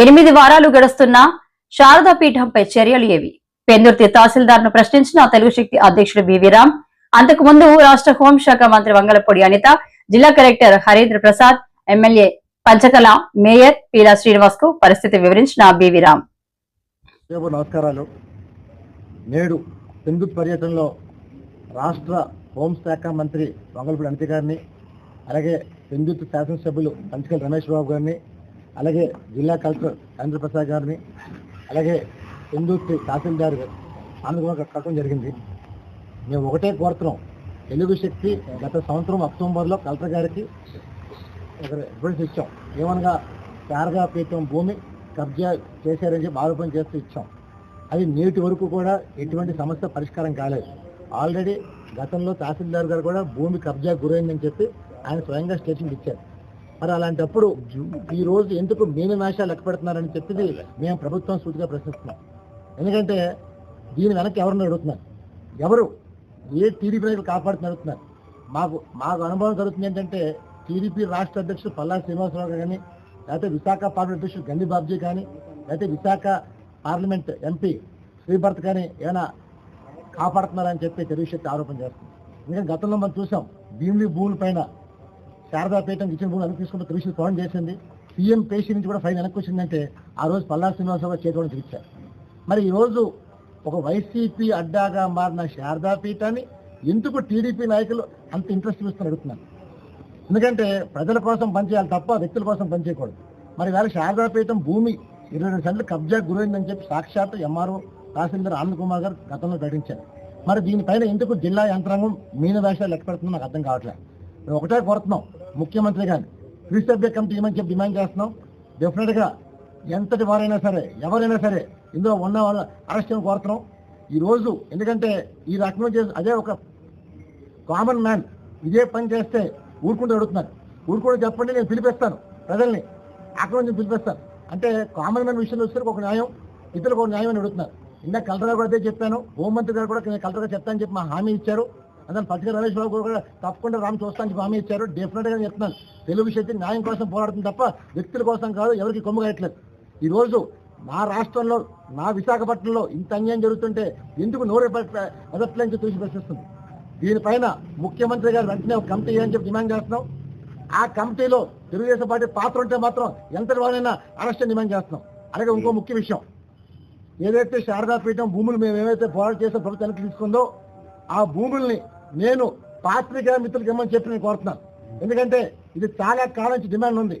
ఎనిమిది వారాలు గడుస్తున్న శారదా పీఠంపై చర్యలు ఏవి? పెందుర్తి తహసీల్దార్ను ప్రశ్నించిన తెలుగు శక్తి అధ్యక్షుడు బివిరామ్ అంతకు ముందు రాష్ట్ర హోంశాఖ మంత్రి వంగలపూడి అనిత జిల్లా collector Harindra Prasad MLA Panchakala mayor Peela శ్రీనివాస్కు పరిస్థితి వివరించిన బివిరామ్ నమస్కారాలు. నేడు సింధుత్ పర్యటనలో రాష్ట్ర హోంశాఖ మంత్రి వంగలపూడి అనిత గారిని అలాగే సింధుత్ శాసనసభ్యులు పంచకల రమేష్ బాబు గారిని అలాగే జిల్లా కలెక్టర్ చంద్రప్రసాద్ గారిని అలాగే సింధుత్ తహసీల్దార్ ఆంధ్రప్రదేశ్ కట్టడం జరిగింది. మేము ఒకటే కోరుతున్నాం. తెలుగు శక్తి గత సంవత్సరం అక్టోబర్లో కలెక్టర్ గారికి ఒక రిఫరెన్స్ ఇచ్చాం. ఏమనగా శారదా పీఠం భూమి కబ్జా చేశారని చెప్పి ఆరోపణ చేస్తూ ఇచ్చాం. అది నేటి వరకు కూడా ఎటువంటి సమస్య పరిష్కారం కాలేదు. ఆల్రెడీ గతంలో తహసీల్దార్ గారు కూడా భూమి కబ్జా గురైందని చెప్పి ఆయన స్వయంగా స్టేషన్కి ఇచ్చారు. మరి అలాంటప్పుడు ఈ రోజు ఎందుకు మేలు నాశాలు లెక్క పెడుతున్నారని మేము ప్రభుత్వం సూటిగా ప్రశ్నిస్తున్నాం. ఎందుకంటే దీని వెనక్కి ఎవరిని అడుగుతున్నారు ఎవరు? ఏ టీడీపీ నాయకులు కాపాడుతున్న అడుగుతున్నారు మాకు మాకు అనుభవం జరుగుతుంది ఏంటంటే టీడీపీ రాష్ట్ర అధ్యక్షుడు పల్లా శ్రీనివాసరావు గారు కానీ లేకపోతే విశాఖ పార్లమెంట్ అధ్యక్షుడు గండి బాబ్జీ కానీ లేకపోతే విశాఖ పార్లమెంట్ ఎంపీ శ్రీభర్త్ కానీ ఏమైనా కాపాడుతున్నారని చెప్పి తెలుగు శక్తి ఆరోపణ చేస్తుంది ఎందుకంటే గతంలో మనం చూసాం భీమిలి భూముల పైన శారదాపేటం ఇచ్చిన భూమి వెనక్కి తీసుకుంటే కమిషన్ ఫోన్ చేసింది. సీఎం పేషి నుంచి కూడా ఫైన్ వెనక్కి వచ్చిందంటే ఆ రోజు పల్లా శ్రీనివాసరావు చేతులను తీర్చారు మరి ఈ రోజు ఒక వైసీపీ అడ్డాగా మారిన శారదాపీఠాన్ని ఎందుకు టీడీపీ నాయకులు అంత ఇంట్రెస్ట్ చూస్తున్నారు అడుగుతున్నాను ఎందుకంటే ప్రజల కోసం పనిచేయాలి తప్ప వ్యక్తుల కోసం పనిచేయకూడదు మరి వేళ శారదాపీఠం భూమి ఇరవై రెండు సెంట్లు కబ్జా గురైందని చెప్పి సాక్షాత్ ఎంఆర్ఓ తహసీల్దార్ ఆనంద్ కుమార్ గారు గతంలో ప్రకటించారు. మరి దీనిపైన ఎందుకు జిల్లా యంత్రాంగం మీన వేషాలు లెక్క పెడుతుందో నాకు అర్థం కావట్లేదు. ఒకటే కోరుతున్నాం. ముఖ్యమంత్రి కానీ త్రిసభ్య కమిటీ ఏమని చెప్పి డిమాండ్ చేస్తున్నాం. డెఫినెట్గా ఎంతటి వారైనా సరే ఎవరైనా సరే ఇందులో ఉన్న వాళ్ళ అరెస్ట్ కోరుతున్నాం. ఈ రోజు ఎందుకంటే ఈ రకం చేసి అదే ఒక కామన్ మ్యాన్ ఇదే పని చేస్తే ఊరుకుంటూ అడుగుతున్నారు. ఊరుకుంటూ చెప్పండి నేను పిలిపిస్తాను ప్రజల్ని. అక్కడ నుంచి పిలిపిస్తాను. అంటే కామన్ మ్యాన్ విషయంలో వచ్చేసరికి ఒక న్యాయం ఇతరులకు ఒక న్యాయం అని అడుగుతున్నారు. ఇందాక కలెక్టర్ గారు కూడా అదే చెప్పాను. హోంమంత్రి గారు కూడా నేను కలెక్టర్ గారు చెప్తానని చెప్పి మా హామీ ఇచ్చారు. అందుకని పత్రిక రమేష్ బాబు కూడా తప్పకుండా రామ్ చూస్తానికి హామీ ఇచ్చారు. డెఫినెట్గా చెప్తున్నాను. తెలుగు శక్తి న్యాయం కోసం పోరాడుతుంది తప్ప వ్యక్తుల కోసం కాదు ఎవరికి కొమ్ము కాయట్లేదు. ఈ రోజు నా రాష్ట్రంలో నా విశాఖపట్నంలో ఇంత అన్యాయం జరుగుతుంటే ఎందుకు నోరు ఎదట్లని చెప్పి చూసి ప్రశ్నిస్తుంది. దీనిపైన ముఖ్యమంత్రి గారు వెంటనే ఒక కమిటీ అని చెప్పి డిమాండ్ చేస్తున్నాం. ఆ కమిటీలో తెలుగుదేశం పార్టీ పాత్ర ఉంటే మాత్రం ఎంత వాళ్ళైనా అరెస్ట్ డిమాండ్ చేస్తున్నాం. అలాగే ఇంకో ముఖ్య విషయం. ఏదైతే శారదాపీఠం భూములు మేము ఏమైతే పోరాటం చేసిన ప్రభుత్వానికి తీసుకుందో ఆ భూముల్ని నేను పాత్రికా మిత్రులకు ఇమ్మని చెప్పి నేను కోరుతున్నాను. ఎందుకంటే ఇది చాలా కాలం నుంచి డిమాండ్ ఉంది.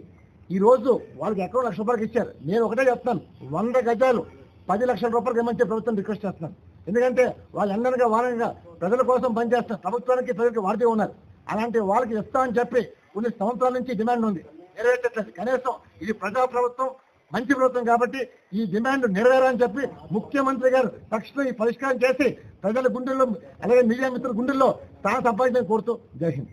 ఈ రోజు వాళ్ళకి ఎక్కడో లక్ష రూపాయలకి ఇచ్చారు. నేను ఒకటే చెప్తాను వంద గజాలు పది లక్షల రూపాయలకి ఇమ్మని చెప్పి ప్రభుత్వం రిక్వెస్ట్ చేస్తున్నాను. ఎందుకంటే వాళ్ళు ఎన్ననగా వారంగా ప్రజల కోసం పనిచేస్తారు ప్రభుత్వానికి ప్రజలకు వారిదే ఉన్నారు. అలాంటి వాళ్ళకి ఇస్తామని చెప్పి కొన్ని సంవత్సరాల నుంచి డిమాండ్ ఉంది. నెరవేర్చట్లేదు. కనీసం ఇది ప్రజా ప్రభుత్వం మంచి ప్రభుత్వం కాబట్టి ఈ డిమాండ్ నెరవేరని చెప్పి ముఖ్యమంత్రి గారు తక్షణం ఈ పరిష్కారం చేసి ప్రజల గుండెల్లో అలాగే మీడియా మిత్రుల గుండెల్లో తాను సంపాదించని కోరుతూ జై హింద్.